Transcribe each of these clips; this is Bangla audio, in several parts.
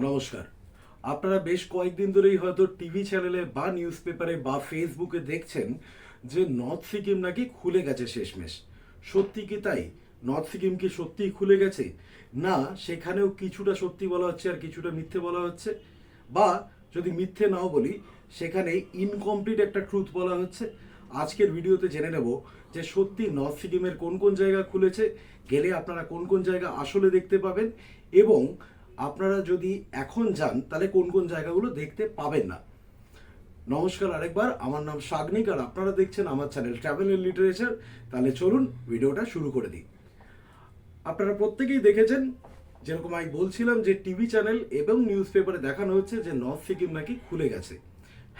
নমস্কার। আপনারা বেশ কয়েকদিন ধরেই হয়তো টিভি চ্যানেলে বা নিউজ পেপারে বা ফেসবুকে দেখছেন যে নর্থ সিকিম নাকি খুলে গেছে শেষমেশ। সত্যি কি তাই? নর্থ সিকিম কি সত্যিই খুলে গেছে? না, সেখানেও কিছুটা সত্যি বলা হচ্ছে আর কিছুটা মিথ্যে বলা হচ্ছে। বা যদি মিথ্যে নাও বলি, সেখানে ইনকমপ্লিট একটা ট্রুথ বলা হচ্ছে। আজকের ভিডিওতে জেনে নেব যে সত্যি নর্থ সিকিমের কোন কোন জায়গা খুলেছে, গেলে আপনারা কোন কোন জায়গা আসলে দেখতে পাবেন এবং আপনারা যদি এখন যান, তাহলে কোন কোন জায়গাগুলো দেখতে পাবেন না? নমস্কার আরেকবার, আমার নাম সাগনিক, আর আপনারা দেখছেন আমার চ্যানেল ট্রাভেল এন্ড লিটারেচার তাহলে চলুন ভিডিওটা শুরু করে দিই। আপনারা প্রত্যেকেই দেখেছেন, যেরকম আমি বলছিলাম যে টিভি চ্যানেল এবং নিউজ পেপারে দেখানো হচ্ছে যে নর্থ সিকিম নাকি খুলে গেছে।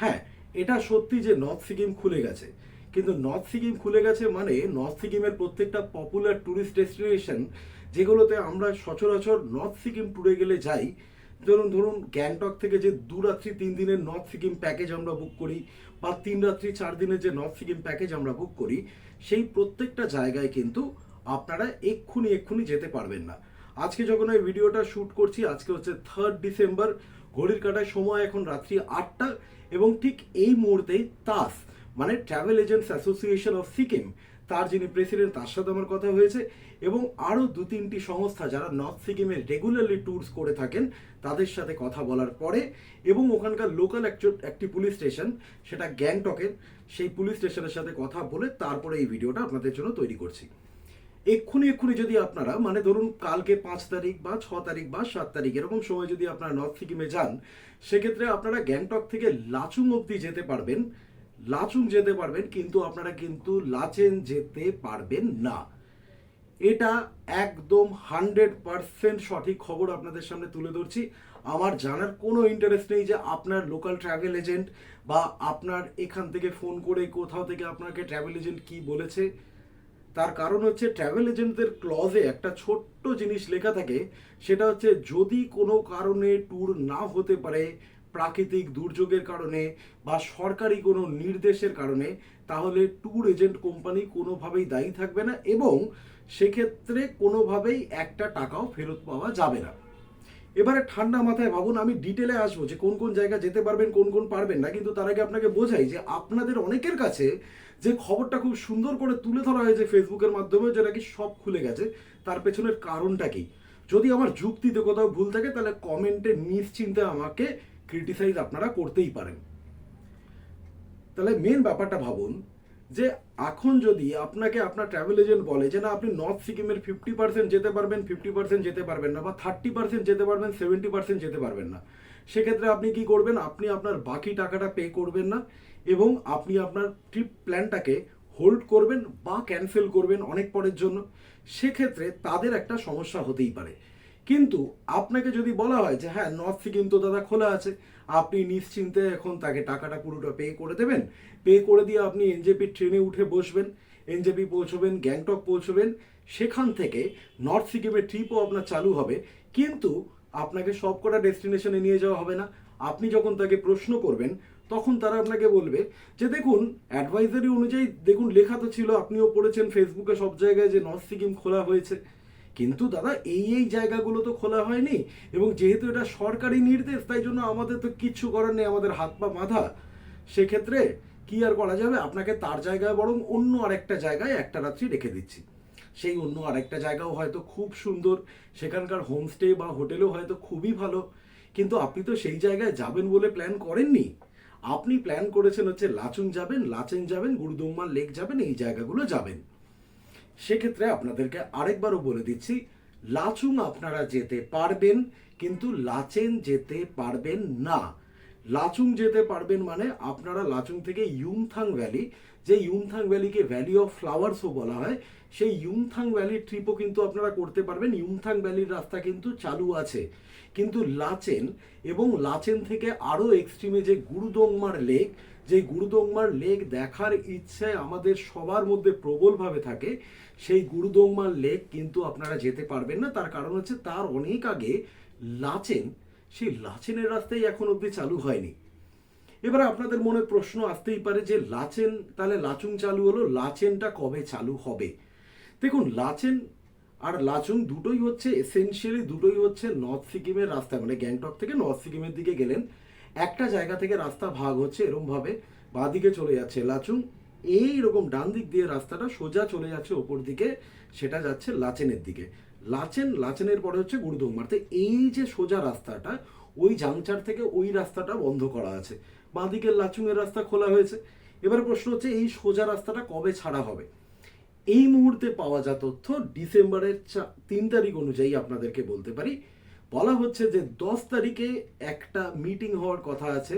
হ্যাঁ এটা সত্যি যে নর্থ সিকিম খুলে গেছে। কিন্তু নর্থ সিকিম খুলে গেছে মানে নর্থ সিকিমের প্রত্যেকটা পপুলার ট্যুরিস্ট ডেস্টিনেশন যেগুলোতে আমরা সচরাচর নর্থ সিকিম ট্যুরে গেলে যাই, ধরুন ধরুন, গ্যাংটক থেকে যে দু রাত্রি, তিন দিনের নর্থ সিকিম প্যাকেজ আমরা বুক করি, বা তিন রাত্রি, চার দিনের যে নর্থ সিকিম প্যাকেজ আমরা বুক করি, সেই প্রত্যেকটা জায়গায় কিন্তু আপনারা এক্ষুনি এক্ষুনি যেতে পারবেন না। আজকে যখন এই ভিডিওটা শ্যুট করছি, আজকে হচ্ছে থার্ড ডিসেম্বর ঘড়ির কাটায় সময় এখন রাত্রি আটটা, এবং ঠিক এই মুহূর্তেই তাস মানে travel agents association of Sikkim, তার যিনি প্রেসিডেন্ট, তার সাথে আমার কথা হয়েছে। এবং আরও দু তিনটি সংস্থা যারা নর্থ সিকিমে রেগুলারলি ট্যুরস করে থাকেন, তাদের সাথে কথা বলার পরে এবং ওখানকার লোকাল একটি পুলিশ স্টেশন সেটা গ্যাংটকের, সেই পুলিশ স্টেশনের সাথে কথা বলে তারপরে এই ভিডিওটা আপনাদের জন্য তৈরি করছি। এক্ষুনি এক্ষুনি যদি আপনারা মানে ধরুন কালকে পাঁচ তারিখ বা ছ তারিখ বা সাত তারিখ, এরকম সময় যদি আপনারা নর্থ সিকিমে যান, সেক্ষেত্রে আপনারা গ্যাংটক থেকে লাচুং অবধি যেতে পারবেন। লাচুং যেতে পারবেন, কিন্তু আপনারা কিন্তু লাচেন যেতে পারবেন না। এটা একদম হান্ড্রেড পারসেন্ট সঠিক খবর আপনাদের সামনে তুলে ধরছি। আমার জানার কোনো ইন্টারেস্ট নেই যে আপনার লোকাল ট্রাভেল এজেন্ট বা আপনার এখান থেকে ফোন করে কোথাও থেকে আপনাকে ট্রাভেল এজেন্ট কি বলেছে। তার কারণ হচ্ছে ট্রাভেল এজেন্টদের ক্লজে একটা ছোট্ট জিনিস লেখা থাকে, সেটা হচ্ছে যদি কোনো কারণে ট্যুর না হতে পারে প্রাকৃতিক দুর্যোগের কারণে বা সরকারি কোনো নির্দেশের কারণে, তাহলে ট্যুর এজেন্ট কোম্পানি কোনোভাবেই দায়ী থাকবে না এবং সেক্ষেত্রে কোনোভাবেই একটা টাকাও ফেরত পাওয়া যাবে না। এবারে ঠান্ডা মাথায় ভাবুন, আমি ডিটেলে আসব যে কোন কোন জায়গা যেতে পারবেন, কোন কোন পারবেন না, কিন্তু তার আগে আপনাকে বোঝাই যে আপনাদের অনেকের কাছে যে খবরটা খুব সুন্দর করে তুলে ধরা হয়েছে ফেসবুকের মাধ্যমে যে নাকি সব খুলে গেছে, তার পেছনের কারণটা কি? যদি আমার যুক্তিতে কোথাও ভুল থাকে, তাহলে কমেন্টে নিশ্চিন্তে আমাকে ক্রিটিসাইজ আপনারা করতেই পারেন। তাহলে মেন ব্যাপারটা ভাবুন যে এখন যদি আপনাকে আপনার ট্রাভেল এজেন্ট বলে যে, না, আপনি নর্থ সিকিমের ফিফটি পার্সেন্ট যেতে পারবেন ফিফটি পার্সেন্ট যেতে পারবেন না বা থার্টি পার্সেন্ট যেতে পারবেন সেভেন্টি পার্সেন্ট যেতে পারবেন না। সেক্ষেত্রে আপনি কি করবেন? আপনি আপনার বাকি টাকাটা পে করবেন না এবং আপনি আপনার ট্রিপ প্ল্যানটাকে হোল্ড করবেন বা ক্যান্সেল করবেন অনেক পরের জন্য। সেক্ষেত্রে তাদের একটা সমস্যা হতেই পারে। কিন্তু আপনাকে যদি বলা হয় যে হ্যাঁ নর্থ সিকিম তো দাদা খোলা আছে, আপনি নিশ্চিন্তে এখন তাকে টাকাটা পুরোটা পে করে দেবেন। পে করে দিয়ে আপনি এনজেপি ট্রেনে উঠে বসবেন এনজেপি পৌঁছবেন গ্যাংটক পৌঁছবেন, সেখান থেকে নর্থ সিকিমের ট্রিপও আপনার চালু হবে। কিন্তু আপনাকে সবকটা ডেস্টিনেশনে নিয়ে যাওয়া হবে না। আপনি যখন তাকে প্রশ্ন করবেন, তখন তারা আপনাকে বলবে যে, দেখুন অ্যাডভাইজারি অনুযায়ী দেখুন, লেখা তো ছিল, আপনিও পড়েছেন ফেসবুকে সব জায়গায় যে নর্থ সিকিম খোলা হয়েছে। কিন্তু দাদা, এই এই জায়গাগুলো তো খোলা হয়নি এবং যেহেতু এটা সরকারি নির্দেশ, তাই জন্য আমাদের তো কিচ্ছু করার নেই, আমাদের হাত পা বাঁধা। সেক্ষেত্রে কি আর করা যাবে? আপনাকে তার জায়গায় বরং অন্য আরেকটা জায়গায় একটা রাত্রি রেখে দিচ্ছি। সেই অন্য আরেকটা জায়গাও হয়তো খুব সুন্দর, সেখানকার হোমস্টে বা হোটেলও হয়তো খুবই ভালো। কিন্তু আপনি তো সেই জায়গায় যাবেন বলে প্ল্যান করেননি। আপনি প্ল্যান করেছেন হচ্ছে লাচুং যাবেন লাচেন যাবেন, গুরুদুম্মার লেক যাবেন, এই জায়গাগুলো যাবেন। সেক্ষেত্রে আপনাদেরকে আরেকবারও বলে দিচ্ছি, লাচুং আপনারা যেতে পারবেন, কিন্তু লাচেন যেতে পারবেন না। লাচুং যেতে পারবেন মানে আপনারা লাচুং থেকে ইউমথাং ভ্যালি যে ইউমথাং ভ্যালিকে ভ্যালি অফ ফ্লাওয়ার্সও বলা হয়, সেই ইউমথাং ভ্যালির ট্রিপও কিন্তু আপনারা করতে পারবেন। ইউমথাং ভ্যালির রাস্তা কিন্তু চালু আছে। কিন্তু লাচেন এবং লাচেন থেকে আরও এক্সট্রিমে যে গুরুদংমার লেক যে গুরুদংমার লেক দেখার ইচ্ছে আমাদের সবার মধ্যে প্রবলভাবে থাকে, সেই গুরুদংমার লেক কিন্তু আপনারা যেতে পারবেন না। তার কারণ হচ্ছে, তার অনেক আগে লাচেন, সেই লাচেনের রাস্তাই এখন অবধি চালু হয়নি। এবার আপনাদের মনে প্রশ্ন আসতেই পারে যে লাচেন, তাহলে লাচুং চালু হলো, লাচেনটা কবে চালু হবে? দেখুন, লাচেন আর লাচুং দুটোই হচ্ছে এসেনশিয়ালি দুটোই হচ্ছে নর্থ সিকিমের রাস্তা মানে গ্যাংটক থেকে নর্থ সিকিমের দিকে গেলেন। একটা জায়গা থেকে রাস্তা ভাগ হচ্ছে এরকম ভাবে বাঁদিকে চলে যাচ্ছে লাচুং এই রকম ডান দিক দিয়ে রাস্তাটা সোজা চলে যাচ্ছে ওপর দিকে, সেটা যাচ্ছে লাচেনের দিকে। লাচেন, লাচেনের পরে হচ্ছে গুরুদুমার। তো এই যে সোজা রাস্তাটা, ওই জাংচার থেকে ওই রাস্তাটা বন্ধ করা আছে। বাঁদিকে লাচুংয়ের রাস্তা খোলা হয়েছে। এবার প্রশ্ন হচ্ছে, এই সোজা রাস্তাটা কবে ছাড়া হবে? এই মুহূর্তে পাওয়া যা তথ্য, ডিসেম্বরের তিন তারিখ অনুযায়ী আপনাদেরকে বলতে পারি। বলা হচ্ছে যে, দশ তারিখে একটা মিটিং হওয়ার কথা আছে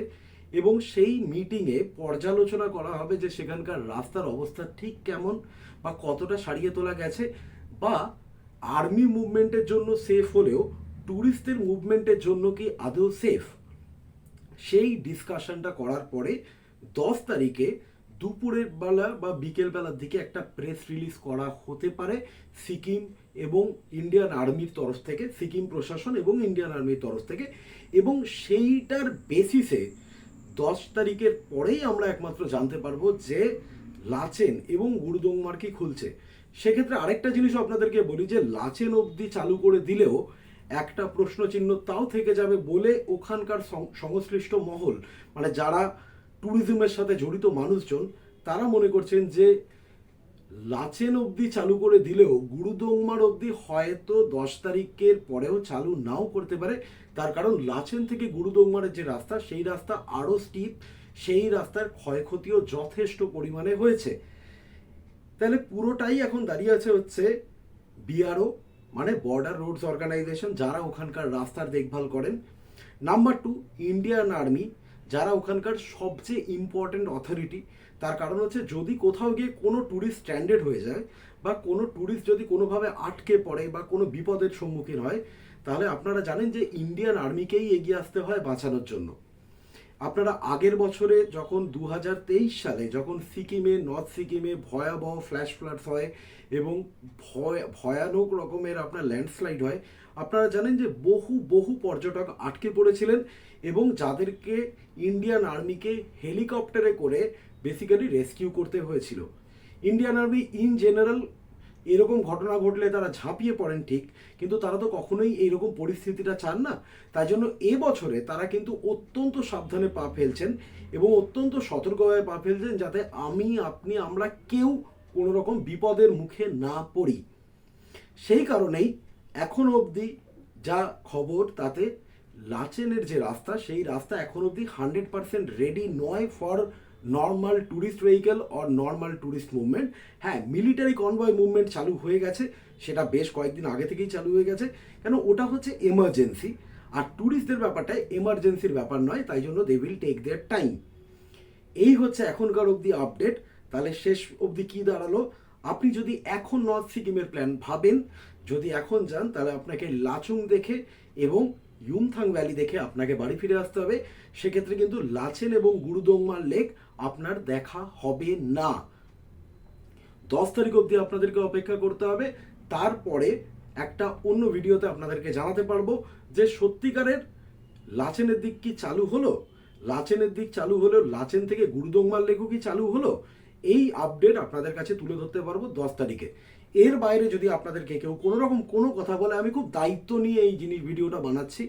এবং সেই মিটিংয়ে পর্যালোচনা করা হবে যে, সেখানকার রাস্তার অবস্থা ঠিক কেমন বা কতটা সারিয়ে তোলা গেছে বা আর্মি মুভমেন্টের জন্য সেফ হলেও ট্যুরিস্টদের মুভমেন্টের জন্য কি আদৌ সেফ? সেই ডিসকাশনটা করার পরে দশ তারিখে দুপুরের বেলা বা বিকেল বেলার দিকে একটা প্রেস রিলিজ করা হতে পারে সিকিম এবং ইন্ডিয়ান আর্মির তরফ থেকে, সিকিম প্রশাসন এবং ইন্ডিয়ান আর্মির তরফ থেকে এবং সেইটার বেসিসে দশ তারিখের পরেই আমরা একমাত্র জানতে পারব যে লাচেন এবং গুরুদংমার কি খুলছে। সেক্ষেত্রে আরেকটা জিনিস আপনাদেরকে বলি যে লাচেন অবধি চালু করে দিলেও একটা প্রশ্ন চিহ্ন তাও থেকে যাবে বলে ওখানকার সংশ্লিষ্ট মহল মানে যারা ট্যুরিজমের সাথে জড়িত মানুষজন, তারা মনে করছেন যে লাচেন অবধি চালু করে দিলেও, গুরুদংমার অবধি হয়তো দশ তারিখের পরেও চালু নাও করতে পারে। তার কারণ লাচেন থেকে গুরুদংমারের যে রাস্তা, সেই রাস্তা আরও স্টিপ সেই রাস্তার ক্ষয়ক্ষতিও যথেষ্ট পরিমাণে হয়েছে। তাহলে পুরোটাই এখন দাঁড়িয়ে আছে হচ্ছে বিআরও মানে বর্ডার রোডস অর্গানাইজেশন যারা ওখানকার রাস্তার দেখভাল করেন। নাম্বার টু ইন্ডিয়ান আর্মি যারা ওখানকার সবচেয়ে ইম্পর্টেন্ট অথরিটি তার কারণ হচ্ছে যদি কোথাও গিয়ে কোনো ট্যুরিস্ট স্ট্যান্ডার্ড হয়ে যায় বা কোনো ট্যুরিস্ট যদি কোনোভাবে আটকে পড়ে বা কোনো বিপদের সম্মুখীন হয়, তাহলে আপনারা জানেন যে ইন্ডিয়ান আর্মিকেই এগিয়ে আসতে হয় বাঁচানোর জন্য। আপনারা আগের বছরে যখন দু হাজার তেইশ সালে যখন সিকিমে নর্থ সিকিমে ভয়াবহ ফ্ল্যাশ ফ্লাডস হয় এবং ভয়, ভয়ানক রকমের আপনার ল্যান্ডস্লাইড হয়। আপনারা জানেন যে বহু বহু পর্যটক আটকে পড়েছিলেন এবং যাদেরকে ইন্ডিয়ান আর্মিকে হেলিকপ্টারে করে বেসিক্যালি রেস্কিউ করতে হয়েছিল। ইন্ডিয়ান আর্মি ইন জেনারেল এরকম ঘটনা ঘটলে তারা ঝাঁপিয়ে পড়েন ঠিক, কিন্তু তারা তো কখনোই এইরকম পরিস্থিতিটা চান না। তাই জন্য এবছরে তারা কিন্তু অত্যন্ত সাবধানে পা ফেলছেন এবং অত্যন্ত সতর্কভাবে পা ফেলছেন যাতে আমি, আপনি, আমরা কেউ কোনো রকম বিপদের মুখে না পড়ি। সেই কারণেই এখন অবধি যা খবর, তাতে লাচেনের যে রাস্তা, সেই রাস্তা এখন অবধি হান্ড্রেড পার্সেন্ট রেডি নয় for normal tourist vehicle or normal tourist movement হ্যাঁ মিলিটারি কনভয় মুভমেন্ট চালু হয়ে গেছে, সেটা বেশ কয়েকদিন আগে থেকেই চালু হয়ে গেছে। কেন, ওটা হচ্ছে এমার্জেন্সি আর ট্যুরিস্টদের ব্যাপারটা এমার্জেন্সির ব্যাপার নয়, তাই জন্য they will take their time এই হচ্ছে এখনকার অবধি আপডেট তাহলে শেষ অবধি কি দাঁড়াল? আপনি যদি এখন নর্থ সিকিমের প্ল্যান ভাবেন, যদি এখন যান, তাহলে আপনাকে লাচুং দেখে এবং ইউমথাং ভ্যালি দেখে আপনাকে বাড়ি ফিরে আসতে হবে। সেক্ষেত্রে কিন্তু লাচেন এবং গুরুদংমার লেক আপনার দেখা হবে না। দশ তারিখ অবধি আপনাদেরকে অপেক্ষা করতে হবে। তারপরে একটা অন্য ভিডিওতে আপনাদেরকে জানাতে পারব যে সত্যিকারের লাচেনের দিক কি চালু হলো? লাচেনের দিক চালু হলো লাচেন থেকে গুরুদংমার লেকও কি চালু হলো? এই আপডেট আপনাদের কাছে তুলে ধরতে পারব দশ তারিখে। এর বাইরে যদি আপনাদেরকে কেউ কোনো রকম কোনো কথা বলে, আমি খুব দায়িত্ব নিয়ে এই জিনিস ভিডিওটা বানাচ্ছি।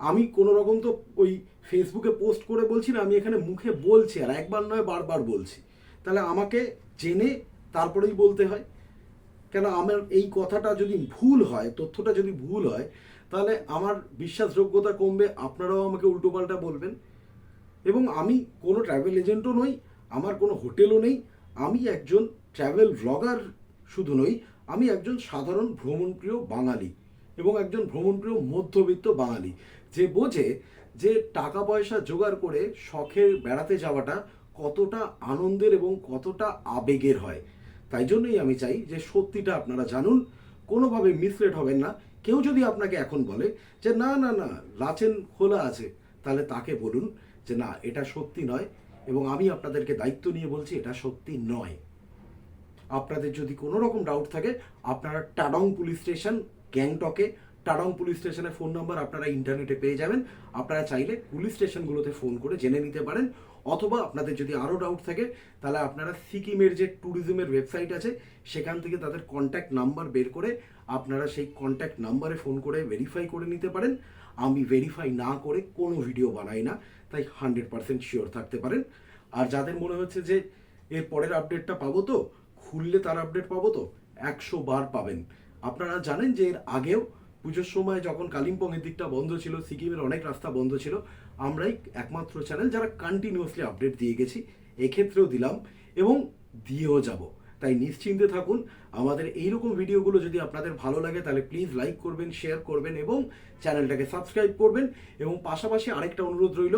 আমি কোনো রকম তো ওই ফেসবুকে পোস্ট করে বলছি না, আমি এখানে মুখে বলছি আর একবার নয়, বারবার বলছি। তাহলে আমাকে জেনে তারপরেই বলতে হয়। কেন আমার এই কথাটা যদি ভুল হয়, তথ্যটা যদি ভুল হয়, তাহলে আমার বিশ্বাসযোগ্যতা কমবে, আপনারাও আমাকে উল্টোপাল্টা বলবেন। এবং আমি কোনো ট্রাভেল এজেন্টও নই আমার কোনো হোটেলও নেই, আমি একজন ট্রাভেল ব্লগার শুধু নই, আমি একজন সাধারণ ভ্রমণপ্রিয় বাঙালি এবং একজন ভ্রমণপ্রিয় মধ্যবিত্ত বাঙালি। যে বোঝে যে টাকা পয়সা জোগাড় করে শখের বেড়াতে যাওয়াটা কতটা আনন্দের এবং কতটা আবেগের হয়। তাই জন্যই আমি চাই যে সত্যিটা আপনারা জানুন, কোনোভাবে মিসলেড হবেন না। কেউ যদি আপনাকে এখন বলে যে, না না না লাচেন খোলা আছে, তাহলে তাকে বলুন যে, না, এটা সত্যি নয়। এবং আমি আপনাদেরকে দায়িত্ব নিয়ে বলছি, এটা সত্যি নয়। আপনাদের যদি কোনো রকম ডাউট থাকে, আপনারা টাডং পুলিশ স্টেশন, গ্যাংটকে টাডং পুলিশ স্টেশনের ফোন নাম্বার আপনারা ইন্টারনেটে পেয়ে যাবেন। আপনারা চাইলে পুলিশ স্টেশনগুলোতে ফোন করে জেনে নিতে পারেন। অথবা আপনাদের যদি আরও ডাউট থাকে, তাহলে আপনারা সিকিমের যে ট্যুরিজমের ওয়েবসাইট আছে, সেখান থেকে তাদের কন্ট্যাক্ট নাম্বার বের করে আপনারা সেই কন্ট্যাক্ট নাম্বারে ফোন করে ভেরিফাই করে নিতে পারেন। আমি ভেরিফাই না করে কোনো ভিডিও বানাই না। তাই হান্ড্রেড পার্সেন্ট শিওর থাকতে পারেন। আর যাদের মনে হচ্ছে যে এর পরের আপডেটটা পাবো তো, খুললে তার আপডেট পাবো তো, একশো বার পাবেন। আপনারা জানেন যে এর আগেও পুজোর সময় যখন কালিম্পংয়ের দিকটা বন্ধ ছিল, সিকিমের অনেক রাস্তা বন্ধ ছিল, আমরাই একমাত্র চ্যানেল যারা কন্টিনিউয়াসলি আপডেট দিয়ে গেছি, এক্ষেত্রেও দিলাম এবং দিয়েও যাব। তাই নিশ্চিন্তে থাকুন। আমাদের এইরকম ভিডিওগুলো যদি আপনাদের ভালো লাগে, তাহলে প্লিজ লাইক করবেন শেয়ার করবেন এবং চ্যানেলটাকে সাবস্ক্রাইব করবেন। এবং পাশাপাশি আরেকটা অনুরোধ রইল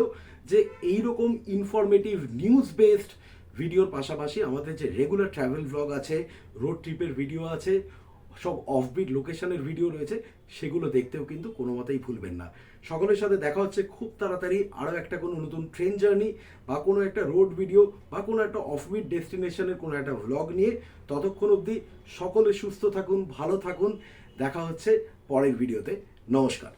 যে এইরকম ইনফরমেটিভ নিউজ বেসড ভিডিওর পাশাপাশি আমাদের যে রেগুলার ট্রাভেল ব্লগ আছে রোড ট্রিপের ভিডিও আছে সব অফবিট লোকেশনের ভিডিও রয়েছে, সেগুলো দেখতেও কিন্তু কোনো মতেই ভুলবেন না। সকলের সাথে দেখা হচ্ছে খুব তাড়াতাড়ি আরও একটা কোনো নতুন ট্রেন জার্নি বা কোনো একটা রোড ভিডিও বা কোনো একটা অফবিট ডেস্টিনেশনের কোনো একটা ভ্লগ নিয়ে। ততক্ষণ অবধি সকলে সুস্থ থাকুন, ভালো থাকুন। দেখা হচ্ছে পরের ভিডিওতে নমস্কার।